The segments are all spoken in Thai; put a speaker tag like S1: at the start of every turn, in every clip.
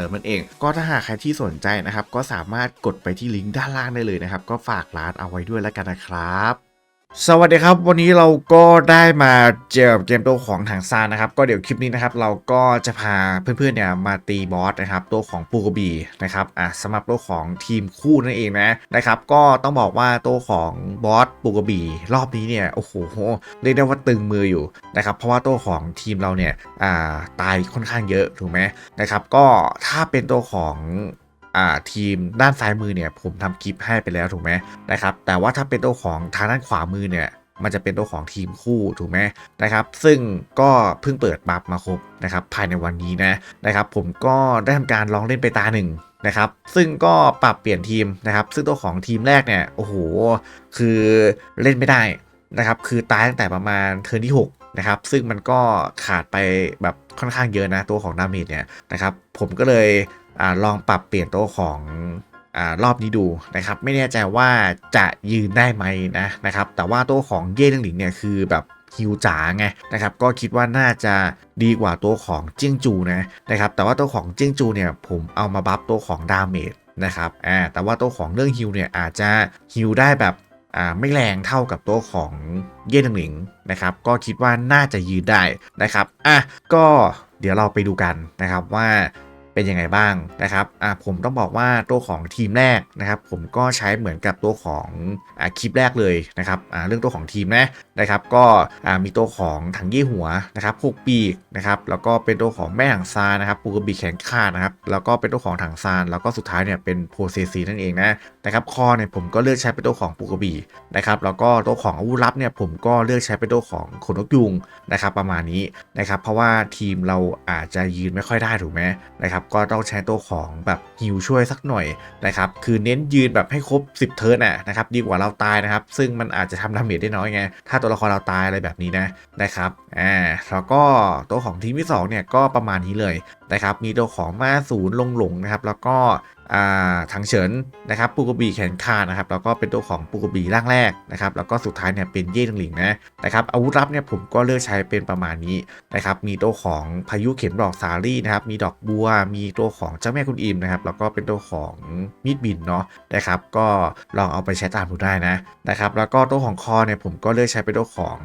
S1: ิมนั่นเอง ก็ถ้าหากใครที่สนใจนะครับ ก็สามารถกดไปที่ลิงก์ด้านล่างได้เลยนะครับ ก็ฝากร้านเอาไว้ด้วยแล้วกันนะครับ สวัสดีครับ วันนี้เราก็ได้มาเจอเกมตัวของถังซานนะครับ ก็เดี๋ยวคลิปนี้นะครับ เราก็จะพาเพื่อนๆเนี่ยมาตีบอสนะครับตัวของปูกระบีนะครับอะสำหรับตัวของทีมคู่นั่นเองนะนะครับ ก็ต้องบอกว่าตัวของบอสปูกระบี รอบนี้เนี่ยโอ้โหเรียกได้ว่าตึงมืออยู่นะครับ เพราะว่าตัวของทีมเราเนี่ยอ่าตายค่อนข้างเยอะถูกไหมนะครับ ก็ถ้าเป็นตัวของ อ่าทีมด้านซ้ายมือเนี่ยผมทำคลิปให้ไปแล้วถูกไหมนะครับแต่ว่าถ้าเป็นตัวของทางด้านขวามือเนี่ยมันจะเป็นตัวของทีมคู่ถูกไหมนะครับ ซึ่งก็เพิ่งเปิดบัฟมาครบนะครับภายในวันนี้นะนะครับ ผมก็ได้ทำการลองเล่นไปตาหนึ่งนะครับ ซึ่งก็ปรับเปลี่ยนทีมนะครับ ซึ่งตัวของทีมแรกเนี่ยโอ้โหคือเล่นไม่ได้นะครับ คือตายตั้งแต่ประมาณเทิร์นที่ 6 นะครับ ซึ่งมันก็ขาดไปแบบค่อนข้างเยอะนะตัวของดาเมจเนี่ยนะครับ ผมก็เลย อลองปรับเปลี่ยนตัวของอรอบนี้ดูนะครับ ไม่แน่ใจว่าจะยืนได้ไหมนะนะครับ แต่ว่าตัวของเย่หลิงหลิงเนี่ยคือแบบฮิวจ๋าไงนะครับก็คิดว่าน่าจะดีกว่าตัวของเจียงจูนะนะครับแต่ว่าตัวของเจียงจูเนี่ยผมเอามาบัฟตัวของดาเมจนะครับอ่าแต่ว่าตัวของเรื่องฮิวเนี่ยอาจจะฮิวได้แบบอ่าไม่แรงเท่ากับตัวของเย่หลิงหลิงนะครับก็คิดว่าน่าจะยืนได้นะครับอะก็เดี๋ยวเราไปดูกันนะครับว่า เป็นยังไงบ้างนะครับอ่าผมต้องบอกว่าตัวของทีมแรกนะครับ ผมก็ใช้เหมือนกับตัวของอ่าคลิปแรกเลยนะครับอ่าเรื่องตัวของทีมนะนะครับก็อ่ามีตัวของถังยี่หัวนะครับหกปีกนะครับแล้วก็เป็นตัวของแม่ถังซานนะครับปูกระบี่แขนขาดนะครับแล้วก็เป็นตัวของถังซานแล้วก็สุดท้ายเนี่ยเป็นโพเซซีนั่นเองนะนะครับคอเนี่ยผมก็เลือกใช้เป็นตัวของปูกระบี่นะครับแล้วก็ตัวของอาวุธลับเนี่ยผมก็เลือกใช้เป็นตัวของขนนกยุงนะครับประมาณนี้นะครับเพราะว่าทีมเราอาจจะยืนไม่ค่อยได้ถูกไหมนะครับก็ต้องใช้ตัวของแบบฮิวช่วยสักหน่อยนะครับคือเน้นยืนแบบให้ครบ 10 เทิร์นน่ะนะครับดีกว่าเราตายนะครับซึ่งมันอาจจะทำดาเมจได้น้อยไงถ้าตัวละครเราตายอะไรแบบนี้นะนะครับอ่าแล้วก็ตัวของทีมที่2เนี่ยก็ประมาณนี้เลยนะครับมีตัวของมาศูนย์ลงหลงนะครับแล้วก็ อ่าทางเฉินนะครับปูกบีแขนขาดนะครับแล้วก็เป็นตัวของปูกบีร่างแรกนะครับแล้วก็สุดท้ายเนี่ยเป็นเย่หลิงนะนะครับอาวุธลับเนี่ยผมก็เลือกใช้เป็นประมาณนี้นะครับมีตัวของพายุเข็มดอกสาลี่นะครับมีดอกบัว มีตัวของเจ้าแม่คุณอิมนะครับแล้วก็เป็นตัวของมีดบินเนาะนะครับก็ลองเอาไปใช้ตามดูได้นะนะครับแล้วก็ตัวของคอเนี่ยผมก็เลือกใช้เป็นตัวของ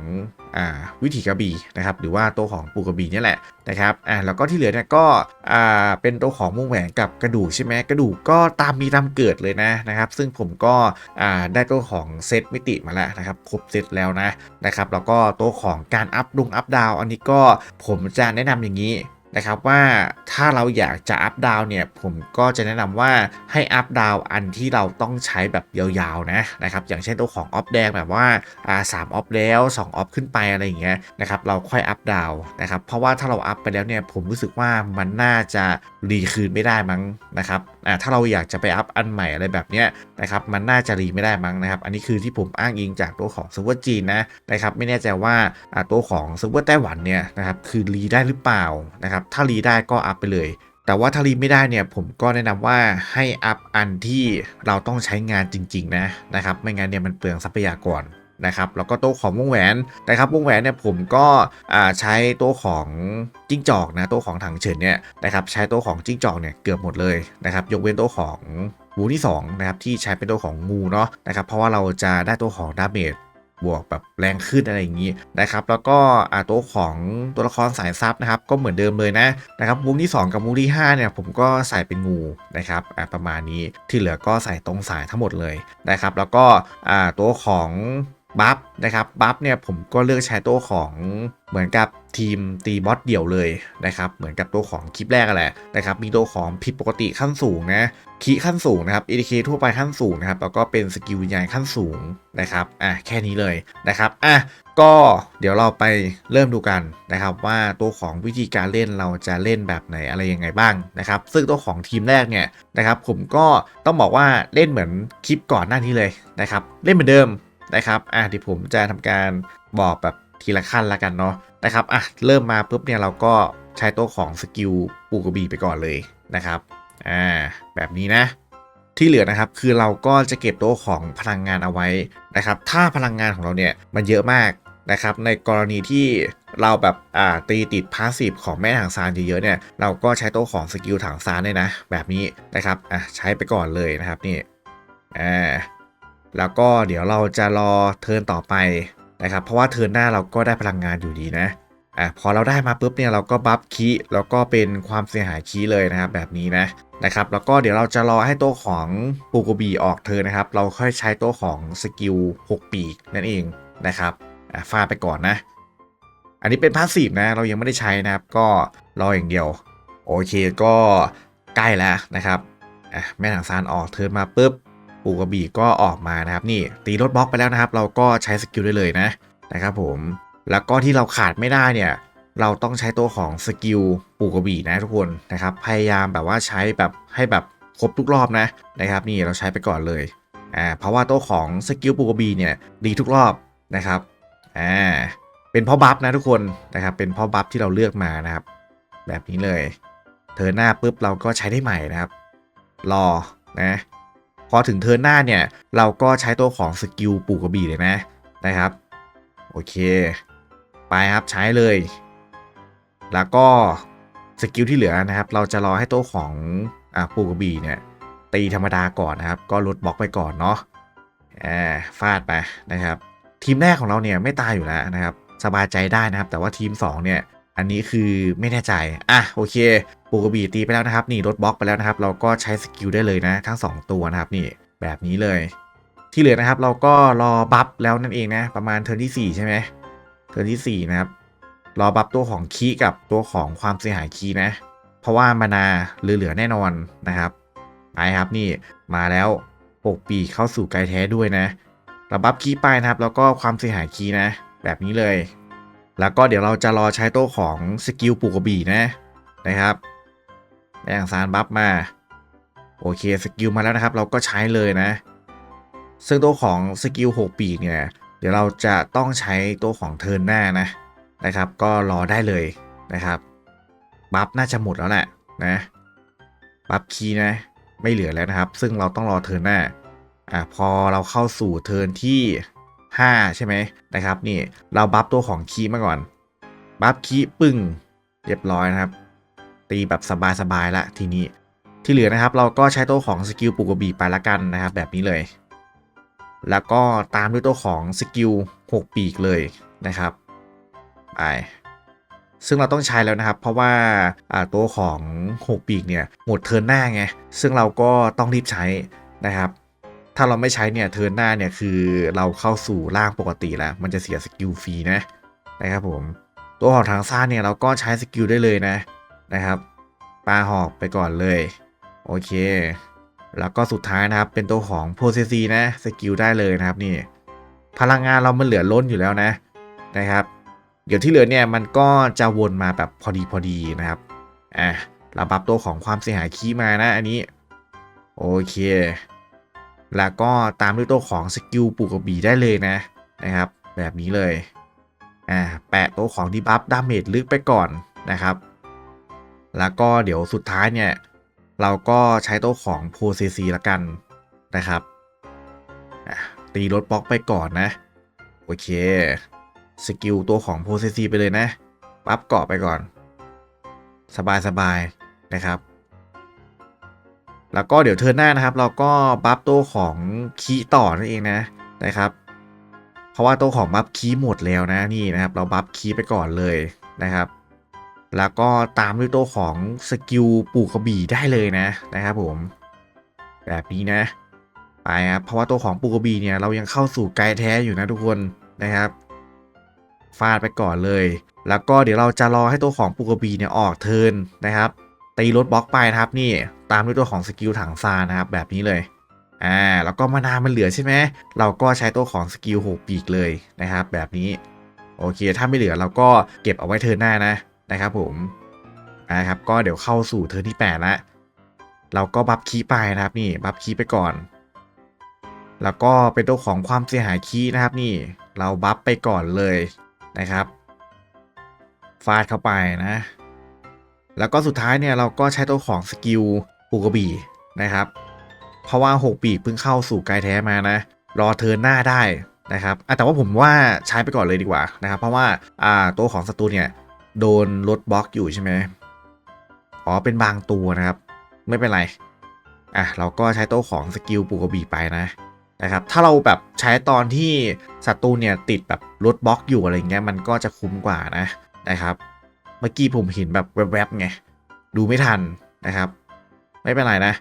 S1: วิถีกระบี่นะครับหรือว่าตัวของปูกระบี่เนี่ยแหละนะครับอ่าแล้วก็ที่เหลือเนี่ยก็อ่าเป็นตัวของมุ้งแหวนกับกระดูกใช่ไหมกระดูกก็ตามมีตามเกิดเลยนะนะครับ ซึ่งผมก็อ่าได้ตัวของเซตมิติมาแล้วนะครับครบเซตแล้วนะนะครับแล้วก็ตัวของการอัพลงอัพดาวอันนี้ก็ผมจะแนะนำอย่างนี้ นะครับว่าถ้าเราอยากจะอัพดาวเนี่ยผมก็จะแนะนำว่าให้อัพดาวอันที่เราต้องใช้แบบยาวๆนะนะครับอย่างเช่นตัวของออฟแดงแบบว่าอ่าสามออฟแล้ว2ออฟขึ้นไปอะไรอย่างเงี้ยนะครับเราค่อยอัพดาวนะครับเพราะว่าถ้าเราอัพไปแล้วเนี่ยผมรู้สึกว่ามันน่าจะรีคืนไม่ได้มั้งนะครับ อ่าถ้าเราอยากจะไปอัพอันใหม่อะไรแบบเนี้ยนะครับมันน่าจะรีไม่ได้มั้งนะครับ อันนี้คือที่ผมอ้างอิงจากตัวของเซิร์ฟเวอร์จีนนะนะครับไม่แน่ใจว่าอ่าตัวของเซิร์ฟเวอร์ไต้หวันเนี่ยนะครับคือรีได้หรือเปล่านะครับถ้ารีได้ก็อัพไปเลยแต่ว่าถ้ารีไม่ได้เนี่ยผมก็แนะนำว่าให้อัพอันที่เราต้องใช้งานจริง ๆ นะนะครับ ไม่งั้นเนี่ยมันเปลืองทรัพยากร นะครับแล้วก็โตัวของวงแหวนนะครับวงแหวนเนี่ยผมก็ใช้โตัวของจิ้งจอกนะโตัวของถังเฉินเนี่ยนะครับใช้โตัวของจิ้งจอกเนี่ยเกือบหมดเลยนะครับยกเว้นโตัวของงูที่2นะครับที่ใช้เป็นตัวของงูเนาะนะครับเพราะว่าเราจะได้ตัวของดาเมจบวกแบบแรงขึ้นอะไรอย่างนี้นะครับ แล้วก็อ่าตัวของตัวละครสายซับนะครับ ก็เหมือนเดิมเลยนะนะครับวงที่ 2 กับวงที่5เนี่ยผมก็ใส่เป็นงูนะครับประมาณนี้ที่เหลือก็ใส่ตรงสายทั้งหมดเลยนะครับ แล้วก็ตัวของ บัฟนะครับบัฟเนี่ยผมก็เลือกใช้ตัวของเหมือนกับทีมตีบอสเดี่ยวเลยนะครับ เหมือนกับตัวของคลิปแรกแหละนะครับ มีตัวของผิดปกติขั้นสูงนะคีขั้นสูงนะครับ ADK ทั่วไปขั้นสูงนะครับ แล้วก็เป็นสกิลวิญญาณขั้นสูงนะครับอะแค่นี้เลยนะครับอะก็เดี๋ยวเราไปเริ่มดูกันนะครับ ว่าตัวของวิธีการเล่นเราจะเล่นแบบไหนอะไรยังไงบ้างนะครับ ซึ่งตัวของทีมแรกเนี่ยนะครับ ผมก็ต้องบอกว่าเล่นเหมือนคลิปก่อนหน้านี้เลยนะครับ เล่นเหมือนเดิม นะครับอะเดี๋ยวผมจะทำการบอกแบบทีละขั้นละกันเนาะนะครับอะเริ่มมาปุ๊บเนี่ยเราก็ใช้ตัวของสกิลปูกระบี่ไปก่อนเลยนะครับอ่าแบบนี้นะ ที่เหลือนะครับคือเราก็จะเก็บตัวของพลังงานเอาไว้นะครับ ถ้าพลังงานของเราเนี่ยมันเยอะมากนะครับ ในกรณีที่เราแบบอ่าตีติดพาสซีฟของแม่ถังซานเยอะๆเนี่ยเราก็ใช้ตัวของสกิลถังซานเลยนะ แบบนี้นะครับอะใช้ไปก่อนเลยนะครับนี่อ่า แล้วก็เดี๋ยวเราจะรอเทิร์นต่อไปนะครับ เพราะว่าเทิร์นหน้าเราก็ได้พลังงานอยู่ดีนะอะพอเราได้มาปุ๊บเนี่ยเราก็บัฟคีแล้วก็เป็นความเสียหายคีเลยนะครับแบบนี้นะนะครับแล้วก็เดี๋ยวเราจะรอให้ตัวของปูโกบีออกเทิร์นนะครับ เราค่อยใช้ตัวของสกิล6 ปีกนั่นเองนะครับอะฟาดไปก่อนนะ อันนี้เป็นพาสซีฟนะเรายังไม่ได้ใช้นะครับ ก็รออย่างเดียว โอเคก็ใกล้แล้วนะครับอะแม่ถังซานออกเทิร์นมาปุ๊บ ปูกระบี่ก็ออกมานะครับนี่ตีรถบล็อกไปแล้วนะครับ เราก็ใช้สกิลได้เลยนะนะครับผมแล้วก็ที่เราขาดไม่ได้เนี่ยเราต้องใช้ตัวของสกิลปูกระบี่นะทุกคนนะครับพยายามแบบว่าใช้แบบให้แบบครบทุกรอบนะนะครับ นี่เราใช้ไปก่อนเลยอ่าเพราะว่าตัวของสกิลปูกระบี่เนี่ยดีทุกรอบนะครับอ่าเป็นเพ่อบัฟนะทุกคนนะครับเป็นเพ่อบัฟที่เราเลือกมานะครับ แบบนี้เลยเธอหน้าปุ๊บเราก็ใช้ได้ใหม่นะครับ รอนะ พอถึงเทิร์นหน้าเนี่ย เราก็ใช้ตัวของสกิลปูกระบี่เลยนะนะครับ โอเค ไปครับใช้เลย แล้วก็สกิลที่เหลือนะครับ เราจะรอให้ตัวของอปูกระบี่เนี่ย ตีธรรมดาก่อนนะครับ ก็ลดบล็อกไปก่อนเนาะอ่าฟาดไปนะครับ ทีมแรกของเราเนี่ยไม่ตายอยู่แล้วนะครับ สบายใจได้นะครับ แต่ว่าทีม 2 เนี่ย อันนี้คือไม่แน่ใจ อะโอเค ปูกระบี่ตีไปแล้วนะครับ นี่ลดบล็อกไปแล้วนะครับ เราก็ใช้สกิลได้เลยนะ ทั้ง 2 ตัวนะครับนี่แบบนี้เลย ที่เหลือนะครับเราก็รอบัฟแล้วนั่นเองนะ ประมาณเทิร์นที่ 4 ใช่ไหมเทิร์นที่ 4 นะครับ รอบัฟตัวของคีกับตัวของความเสียหายคีนะ เพราะว่ามานาเหลือๆแน่นอนนะครับไปครับนี่มาแล้วปกปีเข้าสู่ไกลแท้ด้วยนะเราบัฟคีไปนะครับ แล้วก็ความเสียหายคีนะ แบบนี้เลย แล้วก็เดี๋ยวเราจะรอใช้ตัวของสกิลปูกระบี่นะนะครับแรงซานบัฟมา โอเคสกิลมาแล้วนะครับ เราก็ใช้เลยนะ ซึ่งตัวของสกิล6ปีกเนี่ยเดี๋ยวเราจะต้องใช้ตัวของเทิร์นหน้านะนะครับ ก็รอได้เลยนะครับบัฟน่าจะหมดแล้วแหละนะบัฟคีนะ ไม่เหลือแล้วนะครับ ซึ่งเราต้องรอเทิร์นหน้าอะพอเราเข้าสู่เทิร์นที่ 5 ใช่ไหมนะครับนี่เราบัฟตัวของคีมาก่อน บัฟคีปึ้งเรียบร้อยนะครับ ตีแบบสบายๆละทีนี้ที่เหลือนะครับเราก็ใช้ตัวของสกิลปูกบีไปละกันนะครับแบบนี้เลย แล้วก็ตามด้วยตัวของสกิล6ปีกเลยนะครับไปซึ่งเราต้องใช้แล้วนะครับ เพราะว่าอ่าตัวของ6ปีกเนี่ยหมดเทิร์นหน้าไงซึ่งเราก็ต้องรีบใช้นะครับ ถ้าเราไม่ใช้เนี่ยเทิร์นหน้าเนี่ยคือเราเข้าสู่ร่างปกติแล้ว มันจะเสียสกิลฟรีนะนะครับผม ตัวของทางซ่าเนี่ยเราก็ใช้สกิลได้เลยนะนะครับปลาหอกไปก่อนเลย โอเค แล้วก็สุดท้ายนะครับเป็นตัวของโพเซซีนะสกิลได้เลยนะครับนี่ พลังงานเรามันเหลือล้นอยู่แล้วนะนะครับ เดี๋ยวที่เหลือเนี่ยมันก็จะวนมาแบบพอดีพอดีนะครับอะเราปรับตัวของความเสียหายคีย์มานะอันนี้ โอเค แล้วก็ตามด้วยตัวของสกิลปูกระบี่ได้เลยนะนะครับ แบบนี้เลยอ่าแปะตัวของดีบัฟดาเมจลึกไปก่อนนะครับ แล้วก็เดี๋ยวสุดท้ายเนี่ย เราก็ใช้ตัวของโพเซซีละกันนะครับตีรถบล็อกไปก่อนนะ โอเคสกิลตัวของโพเซซีไปเลยนะปั๊บเกาะไปก่อน สบายๆนะครับ แล้วก็เดี๋ยวเทิร์นหน้านะครับ เราก็บัฟตัวของคีต่อนั่นเองนะนะครับ เพราะว่าตัวของบัฟคีหมดแล้วนะนี่นะครับ เราบัฟคีไปก่อนเลยนะครับ แล้วก็ตามด้วยตัวของสกิลปูกระบี่ได้เลยนะนะครับผม แบบนี้นะไปครับเพราะว่าตัวของปูกระบีเนี่ยเรายังเข้าสู่ไกลแท้อยู่นะทุกคนนะครับฟาดไปก่อนเลย แล้วก็เดี๋ยวเราจะรอให้ตัวของปูกระบีเนี่ยออกเทินนะครับ ตีรถบล็อกไปนะครับนี่ตามด้วยตัวของสกิลถังซานนะครับแบบนี้เลยอ่าแล้วก็มานามันเหลือใช่ไหมเราก็ใช้ตัวของสกิลหกปีกเลยนะครับ แบบนี้โอเค ถ้าไม่เหลือเราก็เก็บเอาไว้เทิร์นหน้านะนะครับ ผมอ่าครับก็เดี๋ยวเข้าสู่เทิร์นที่8ละเราก็บัฟคีไปนะครับนี่บัฟคีไปก่อน แล้วก็เป็นตัวของความเสียหายคีนะครับนี่เราบัฟไปก่อนเลยนะครับฟาดเข้าไปนะ แล้วก็สุดท้ายเนี่ยเราก็ใช้ตัวของสกิลปูกระบีนะครับ เพราะว่า 6 ปีเพิ่งเข้าสู่กายแท้มานะ รอเทิร์นหน้าได้นะครับแต่ว่าผมว่าใช้ไปก่อนเลยดีกว่านะครับ เพราะว่าอ่าตัวของศัตรูเนี่ยโดนลดบล็อกอยู่ใช่ไหมอ๋อเป็นบางตัวนะครับ ไม่เป็นไรอะเราก็ใช้ตัวของสกิลปูกระบีไปนะนะครับ ถ้าเราแบบใช้ตอนที่ศัตรูเนี่ยติดแบบลดบล็อกอยู่อะไรเงี้ยมันก็จะคุ้มกว่านะนะครับ เมื่อกี้ผมเห็นแบบแวบๆไง ดูไม่ทันนะครับ ไม่เป็นไรนะ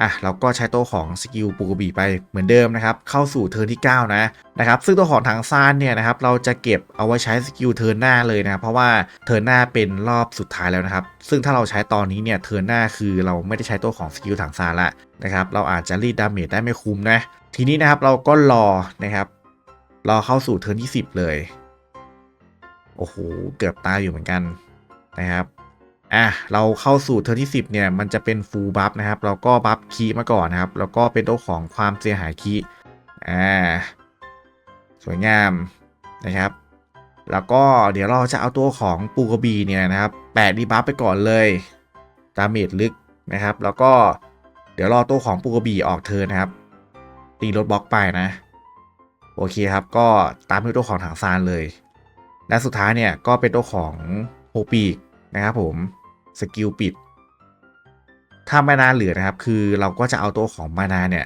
S1: อะ เราก็ใช้ตัวของสกิลปูกระบีไปเหมือนเดิมนะครับ เข้าสู่เทิร์นที่ 9 นะนะครับ ซึ่งตัวของทางซานเนี่ยนะครับ เราจะเก็บเอาไว้ใช้สกิลเทิร์นหน้าเลยนะครับ เพราะว่าเทิร์นหน้าเป็นรอบสุดท้ายแล้วนะครับ ซึ่งถ้าเราใช้ตอนนี้เนี่ยเทิร์นหน้าคือเราไม่ได้ใช้ตัวของสกิลถังซานละนะครับ เราอาจจะรีดดาเมจได้ไม่คุ้มนะ ทีนี้นะครับเราก็รอนะครับ รอเข้าสู่เทิร์นที่ 10 เลย โอ้โห เกือบตายอยู่เหมือนกัน นะครับอะเราเข้าสู่เทิร์นที่10เนี่ยมันจะเป็นฟูลบัฟนะครับเราก็บัฟคีมาก่อนนะครับ แล้วก็เป็นตัวของความเสียหายคีอ่าสวยงามนะครับ แล้วก็เดี๋ยวเราจะเอาตัวของปูกระบีเนี่ยนะครับแปะดีบัฟไปก่อนเลยดาเมจลึกนะครับ แล้วก็เดี๋ยวรอตัวของปูกระบีออกเทิร์นนะครับ ตีรถบล็อกไปนะ โอเคครับก็ตามด้วยตัวของถังซานเลย และสุดท้ายเนี่ยก็เป็นตัวของโฮปีก นะครับผมสกิลปิดถ้ามานาเหลือนะครับ คือเราก็จะเอาตัวของมานาเนี่ย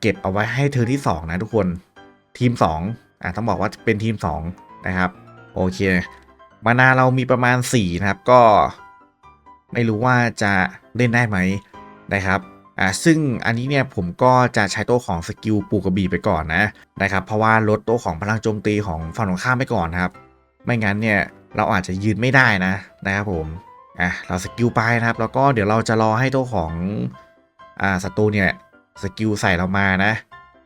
S1: เก็บเอาไว้ให้เธอที่ 2 นะทุกคนทีม2อ่าต้องบอกว่าเป็นทีม 2 นะครับ โอเค มานาเรามีประมาณ 4 นะครับ ก็ไม่รู้ว่าจะเล่นได้ไหมนะครับอ่าซึ่งอันนี้เนี่ยผมก็จะใช้ตัวของสกิลปูกระบี่ไปก่อนนะนะครับ เพราะว่าลดตัวของพลังโจมตีของฝั่งตรงข้ามไปก่อนนะครับ ไม่งั้นเนี่ย เราอาจจะยืนไม่ได้นะนะครับผมอะเราสกิลไปนะครับ แล้วก็เดี๋ยวเราจะรอให้ตัวของอ่าศัตรูเนี่ยสกิลใส่เรามานะ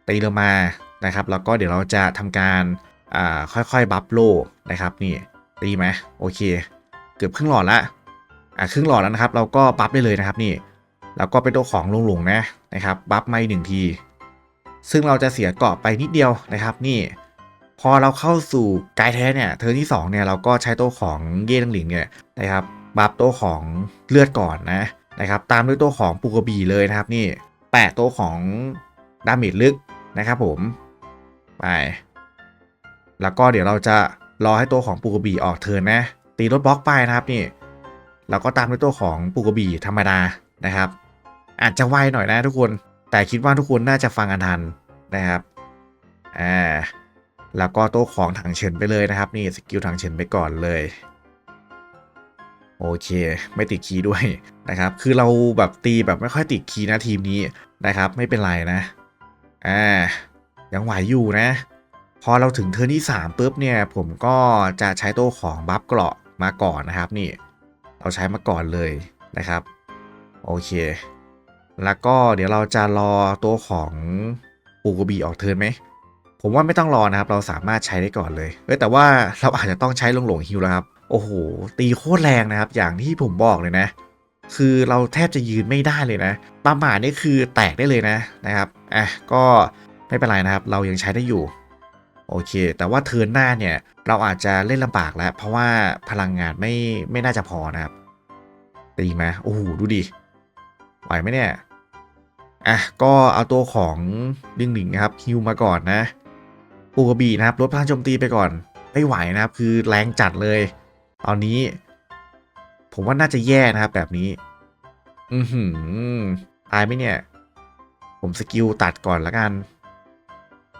S1: ตีเรามานะครับ แล้วก็เดี๋ยวเราจะทำการอ่าค่อยๆบัฟโลนะครับนี่ตีไหมโอเค เกือบครึ่งหลอดละอะครึ่งหลอดแล้วนะครับ เราก็บัฟได้เลยนะครับนี่แล้วก็เป็นตัวของลงหลงนะนะครับบัฟไมาอีกหนึ่งที ซึ่งเราจะเสียเกาะไปนิดเดียวนะครับ นี่ พอเราเข้าสู่กายแท้เนี่ยเทิร์นที่ 2 เนี่ยเราก็ใช้ตัวของเย่ตังหลิงเนี่ยนะครับบัฟตัวของเลือดก่อนนะนะครับตามด้วยตัวของปูกระบี่เลยนะครับนี่แปะตัวของดาเมจลึกนะครับผมไปแล้วก็เดี๋ยวเราจะรอให้ตัวของปูกระบี่ออกเทิร์นนะ ตีรถบล็อกไปนะครับนี่แล้วก็ตามด้วยตัวของปูกระบี่ธรรมดานะครับ อาจจะไวหน่อยนะทุกคนแต่คิดว่าทุกคนน่าจะฟังกันทันนะครับอ่า แล้วก็โต๊ะของถังเฉินไปเลยนะครับ นี่สกิลถังเฉินไปก่อนเลยโอเค ไม่ติดคีย์ด้วยนะครับ คือเราแบบตีแบบไม่ค่อยติดคีย์นะทีมนี้นะครับ ไม่เป็นไรนะอ่ายังไหวอยู่นะ พอเราถึงเทิร์นที่3ปุ๊บเนี่ย ผมก็จะใช้โต๊ะของบัฟเกราะมาก่อนนะครับนี่ เราใช้มาก่อนเลยนะครับ โอเค แล้วก็เดี๋ยวเราจะรอตัวของปูกบีออกเทิร์นไหม ผมว่าไม่ต้องรอนะครับ เราสามารถใช้ได้ก่อนเลยเอ้ยแต่ว่าเราอาจจะต้องใช้ลงหลงฮิวแล้วครับ โอ้โห ตีโคตรแรงนะครับ อย่างที่ผมบอกเลยนะ คือเราแทบจะยืนไม่ได้เลยนะประมาทนี่คือแตกได้เลยนะนะครับอะก็ไม่เป็นไรนะครับ เรายังใช้ได้อยู่โอเค แต่ว่าเทิร์นหน้าเนี่ยเราอาจจะเล่นลำบากแล้ว เพราะว่าพลังงานไม่ไม่น่าจะพอนะครับตีมาโอ้โหดูดิไหวไหมเนี่ยอะก็เอาตัวของดิงหลิงนะครับฮิวมาก่อนนะ ปูกระบี่นะครับลดพลังโจมตีไปก่อน ไม่ไหวนะครับ คือแรงจัดเลย ตอนนี้ ผมว่าน่าจะแย่นะครับ แบบนี้ อือหือตายไหมเนี่ย ผมสกิลตัดก่อนละกัน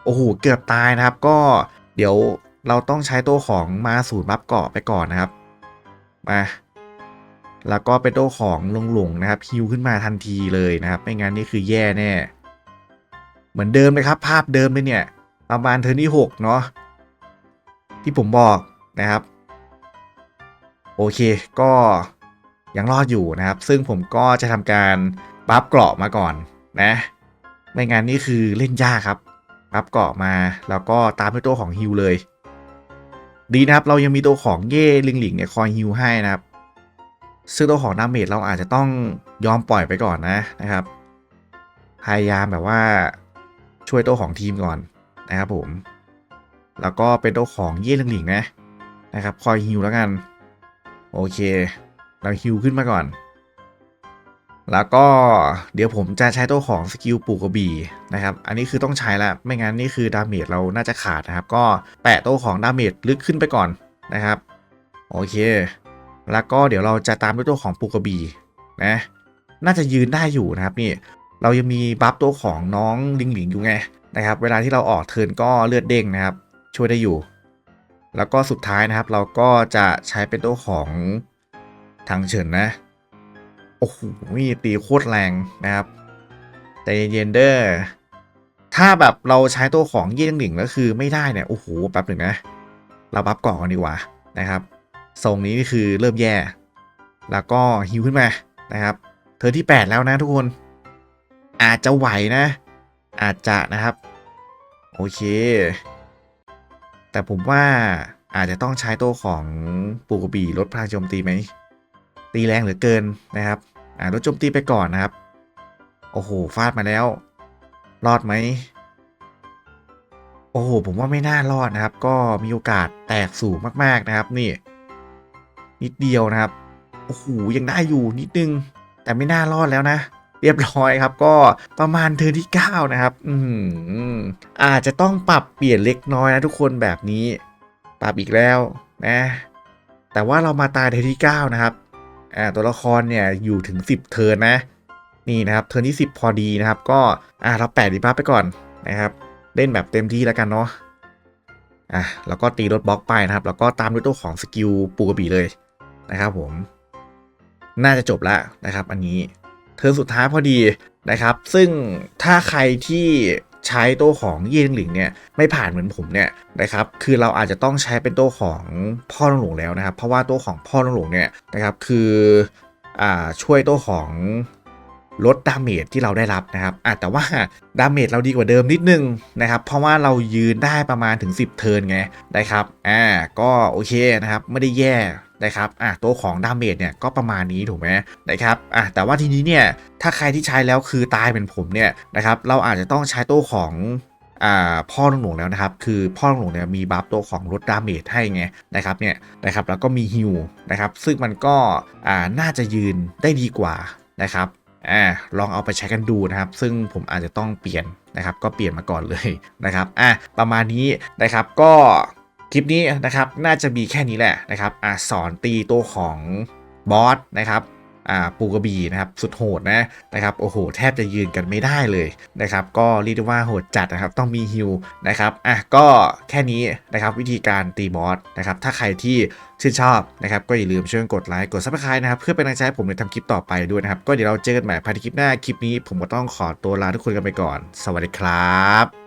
S1: โอ้โห เกือบตายนะครับ ก็เดี๋ยวเราต้องใช้ตัวของมาสูตรบัฟเกาะไปก่อนนะครับ มาแล้วก็เป็นตัวของลงหลงนะครับฮิวขึ้นมาทันทีเลยนะครับ ไม่งั้นนี่คือแย่แน่ เหมือนเดิมเลยครับ ภาพเดิมเลยเนี่ย ประมาณเทอร์นี่6เนาะที่ผมบอกนะครับ โอเคก็ยังรอดอยู่นะครับ ซึ่งผมก็จะทำการบัฟเกราะมาก่อนนะไม่งั้นนี่คือเล่นยากครับบัฟเกราะมาแล้วก็ตามด้วยตัวของฮิวเลย ดีนะครับเรายังมีตัวของเย่ลิงหลิงเนี่ยคอยฮิวให้นะครับ ซึ่งตัวของดาเมจเราอาจจะต้องยอมปล่อยไปก่อนนะนะครับ พยายามแบบว่าช่วยตัวของทีมก่อน นะครับผม แล้วก็เป็นตัวของเย่ลิงหลิงนะนะครับคอยฮิวแล้วกัน โอเค เราฮิวขึ้นมาก่อน แล้วก็เดี๋ยวผมจะใช้ตัวของสกิลปูกระบี่นะครับ อันนี้คือต้องใช้ละไม่งั้นนี่คือดาเมจเราน่าจะขาดนะครับ ก็แปะตัวของดาเมจลึกขึ้นไปก่อนนะครับ โอเค แล้วก็เดี๋ยวเราจะตามด้วยตัวของปูกกระบี่นะ น่าจะยืนได้อยู่นะครับนี่ เรายังมีบัฟตัวของน้องลิงหลิงอยู่ไง นะครับ เวลาที่เราออกเทินก็เลือดเด้งนะครับ ช่วยได้อยู่ แล้วก็สุดท้ายนะครับ เราก็จะใช้เป็นตัวของทางเฉินนะ โอ้โหตีโคตรแรงนะครับ แต่เย็นเด้อถ้าแบบเราใช้ตัวของเยี่ยงหลิงแล้วคือไม่ได้เนี่ยโอ้โหแป๊บหนึ่งนะ เราบัฟก่อนกันดีกว่านะครับทรงนี้นี่คือเริ่มแย่ แล้วก็ฮิวขึ้นมานะครับ เธอที่ 8 แล้วนะทุกคน อาจจะไหวนะ อาจจะนะครับ โอเค แต่ผมว่าอาจจะต้องใช้ตัวของปูกระบี่ลดพลังโจมตีไหม ตีแรงเหลือเกินนะครับ อ่าลดโจมตีไปก่อนนะครับ โอ้โห ฟาดมาแล้ว รอดไหม โอ้โห ผมว่าไม่น่ารอดนะครับ ก็มีโอกาสแตกสูงมากๆนะครับ นี่ นิดเดียวนะครับ โอ้โห ยังได้อยู่นิดนึง แต่ไม่น่ารอดแล้วนะ เรียบร้อยครับก็ประมาณเทอร์ที่ 9 นะครับ อืมอาจจะต้องปรับเปลี่ยนเล็กน้อยนะทุกคนแบบนี้ ปรับอีกแล้วนะ แต่ว่าเรามาตายเทอร์ที่ 9 นะครับอ่าตัวละครเนี่ยอยู่ถึง 10 เทิร์นนะ นี่นะครับ เทิร์นที่ 10 พอดีนะครับ ก็อ่าเราแปะดีบัฟไปก่อนนะครับ เล่นแบบเต็มที่แล้วกันเนาะอะแล้วก็ตีรถบล็อกไปนะครับ แล้วก็ตามด้วยตัวของสกิลปูกระบี่เลยนะครับผม น่าจะจบแล้วนะครับ อันนี้ เทินสุดท้ายพอดีนะครับ ซึ่งถ้าใครที่ใช้ตัวของเยี่งหลิงเนี่ยไม่ผ่านเหมือนผมเนี่ยนะครับ คือเราอาจจะต้องใช้เป็นตัวของพ่อหลวงหลวงแล้วนะครับ เพราะว่าตัวของพ่อหลวงหลวงเนี่ยนะครับคืออ่าช่วยตัวของลดดาเมจที่เราได้รับนะครับแต่ว่าดาเมจเราดีกว่าเดิมนิดนึงนะครับ เพราะว่าเรายืนได้ประมาณถึง 10 เทิร์นไงนะครับ อ่า ก็โอเคนะครับ ไม่ได้แย่ นะครับอะตัวของดาเมจเนี่ยก็ประมาณนี้ถูกไหมนะครับอะแต่ว่าทีนี้เนี่ยถ้าใครที่ใช้แล้วคือตายเป็นผมเนี่ยนะครับเราอาจจะต้องใช้ตัวของอ่าพ่อหลวงหลวงแล้วนะครับ คือพ่อหลวงหลวงเนี่ยมีบัฟตัวของลดดาเมจให้ไงนะครับเนี่ยนะครับแล้วก็มีฮิวนะครับซึ่งมันก็อ่าน่าจะยืนได้ดีกว่านะครับอ่าลองเอาไปใช้กันดูนะครับ ซึ่งผมอาจจะต้องเปลี่ยนนะครับ ก็เปลี่ยนมาก่อนเลยนะครับอะประมาณนี้นะครับก็ คลิปนี้นะครับน่าจะมีแค่นี้แหละนะครับอะสอนตีตัวของบอสนะครับอ่าปูกระบี่นะครับสุดโหดนะนะครับโอ้โหแทบจะยืนกันไม่ได้เลยนะครับก็เรียกได้ว่าโหดจัดนะครับต้องมีฮิลนะครับอะก็แค่นี้นะครับวิธีการตีบอสนะครับถ้าใครที่ชื่นชอบนะครับก็อย่าลืมช่วยกดไลค์กดซับสไครต์นะครับเพื่อเป็นกำลังใจให้ผมในทำคลิปต่อไปด้วยนะครับก็เดี๋ยวเราเจอกันใหม่ภายในคลิปหน้าคลิปนี้ผมก็ต้องขอตัวลาทุกคนกันไปก่อน สวัสดีครับ